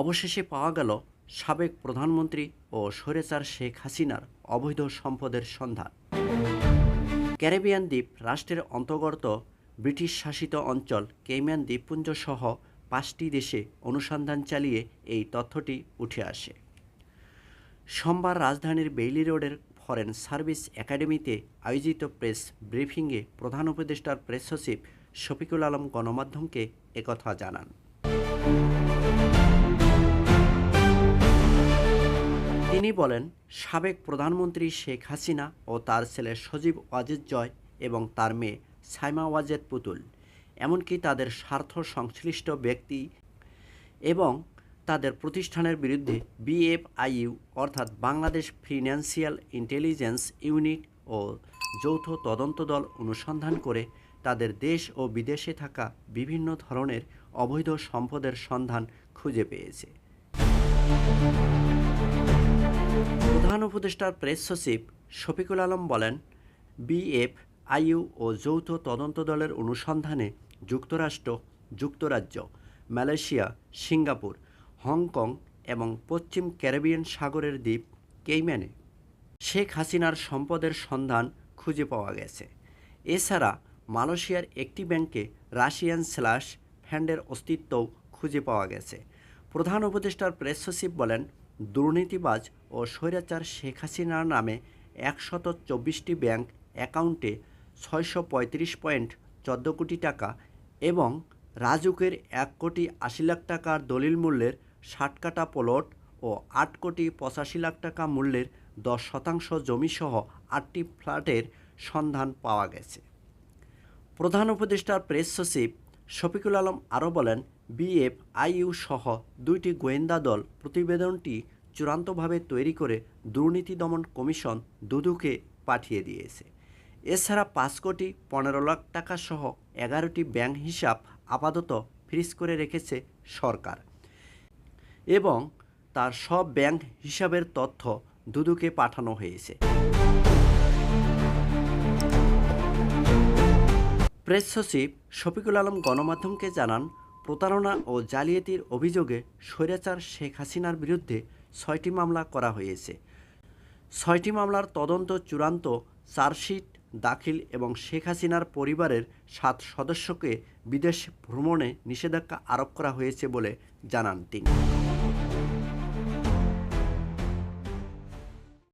অবশেষে পাওয়া গেল সাবেক প্রধানমন্ত্রী ও স্বৈরাচার শেখ হাসিনার অবৈধ সম্পদের সন্ধান। ক্যারিবিয়ান দ্বীপ রাষ্ট্রের অন্তর্গত ব্রিটিশ শাসিত অঞ্চল কেইম্যান দ্বীপপুঞ্জ সহ পাঁচটি দেশে অনুসন্ধান চালিয়ে এই তথ্যটি উঠে আসে। সোমবার রাজধানীর বেইলি রোডের ফরেন সার্ভিস একাডেমিতে আয়োজিত প্রেস ব্রিফিংয়ে প্রধান উপদেষ্টার প্রেস সচিব শফিকুল আলম গণমাধ্যমকে একথা জানান। তিনি বলেন, সাবেক প্রধানমন্ত্রী শেখ হাসিনা ও তার ছেলে সজীব ওয়াজেদ জয় এবং তার মেয়ে সাইমা ওয়াজেদ পুতুল, এমনকি তাদের স্বার্থ সংশ্লিষ্ট ব্যক্তি এবং তাদের প্রতিষ্ঠানের বিরুদ্ধে বিএফআইইউ অর্থাৎ বাংলাদেশ ফিনান্সিয়াল ইন্টেলিজেন্স ইউনিট ও যৌথ তদন্ত দল অনুসন্ধান করে তাদের দেশ ও বিদেশে থাকা বিভিন্ন ধরনের অবৈধ সম্পদের সন্ধান খুঁজে পেয়েছে। প্রধান উপদেষ্টার প্রেস সচিব শফিকুল আলম বলেন বিএফ আইইউ ও যৌথ তদন্ত দলের অনুসন্ধানে যুক্তরাষ্ট্র, যুক্তরাজ্য, মালয়েশিয়া, সিঙ্গাপুর, হংকং এবং পশ্চিম ক্যারিবিয়ান সাগরের দ্বীপ কেইম্যানে শেখ হাসিনার সম্পদের সন্ধান খুঁজে পাওয়া গেছে। এছাড়া মালয়েশিয়ার একটি ব্যাংকে রাশিয়ান স্ল্যাশ ফ্যান্ডের অস্তিত্বও খুঁজে পাওয়া গেছে। প্রধান উপদেষ্টার প্রেস সচিব বলেন দুর্নীতিবাজ ও স্বৈরাচার শেখ হাসিনার নামে একশত চব্বিশটি ব্যাংক অ্যাকাউন্টে ছয়শো পঁয়ত্রিশ পয়েন্ট চোদ্দ কোটি টাকা এবং রাজুকের এক কোটি আশি লাখ টাকার দলিল মূল্যের ষাট কাটা প্লট ও আট কোটি পঁচাশি লাখ টাকা মূল্যের দশ শতাংশ জমিসহ আটটি ফ্ল্যাটের সন্ধান পাওয়া গেছে। প্রধান উপদেষ্টার প্রেস সচিব শফিকুল আলম আরও বলেন, বিএফ, আইইউ সহ দুইটি গোয়েন্দা দল প্রতিবেদনটি চূড়ান্তভাবে তৈরি করে দুর্নীতি দমন কমিশন দুদুকে পাঠিয়ে দিয়েছে। এছাড়া পাঁচ কোটি পনেরো লাখ টাকা সহ এগারোটি ব্যাংক হিসাব আপাতত ফ্রিজ করে রেখেছে সরকার এবং তার সব ব্যাংক হিসাবের তথ্য দুদুকে পাঠানো হয়েছে। প্রেস সচিব শফিকুল আলম গণমাধ্যমকে জানান, প্রতারণা ও জালিয়াতির অভিযোগে স্বৈরাচার শেখ হাসিনার বিরুদ্ধে ছয়টি মামলা করা হয়েছে। ছয়টি মামলার তদন্ত চূড়ান্ত চার্জশিট দাখিল এবং শেখ হাসিনার পরিবারের সাত সদস্যকে বিদেশ ভ্রমণে নিষেধাজ্ঞা আরোপ করা হয়েছে বলে জানান তিনি।